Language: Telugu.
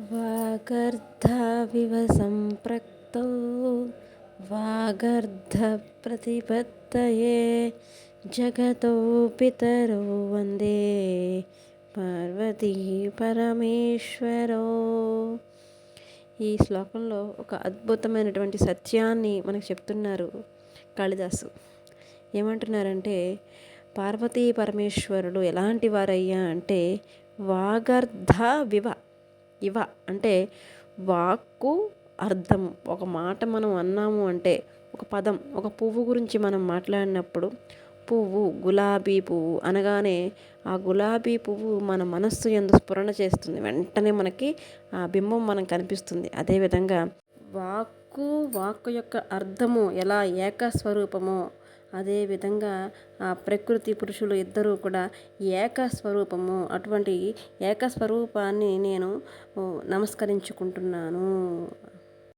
వాగర్ధావివ వాగర్ధ వాగర్ధప్రతిపత్తయే జగతో పితరో వందే పార్వతీ పరమేశ్వరో ఈ శ్లోకంలో ఒక అద్భుతమైనటువంటి సత్యాన్ని మనకు చెప్తున్నారు కాళిదాసు. ఏమంటున్నారంటే పార్వతీ పరమేశ్వరుడు ఎలాంటి వారయ్యా అంటే వాగర్ధ వివ ఇవ అంటే వాక్కు అర్థం. ఒక మాట మనం అన్నాము అంటే ఒక పదం ఒక పువ్వు గురించి మనం మాట్లాడినప్పుడు పువ్వు గులాబీ పువ్వు అనగానే ఆ గులాబీ పువ్వు మన మనస్సు ఎందు స్ఫురణ చేస్తుంది. వెంటనే మనకి ఆ బింబం మనం కనిపిస్తుంది. అదేవిధంగా వాక్కు వాక్కు యొక్క అర్థము ఎలా ఏకస్వరూపమో అదేవిధంగా ఆ ప్రకృతి పురుషులు ఇద్దరూ కూడా ఏకస్వరూపము అటువంటి ఏకస్వరూపాన్ని నేను నమస్కరించుకుంటున్నాను.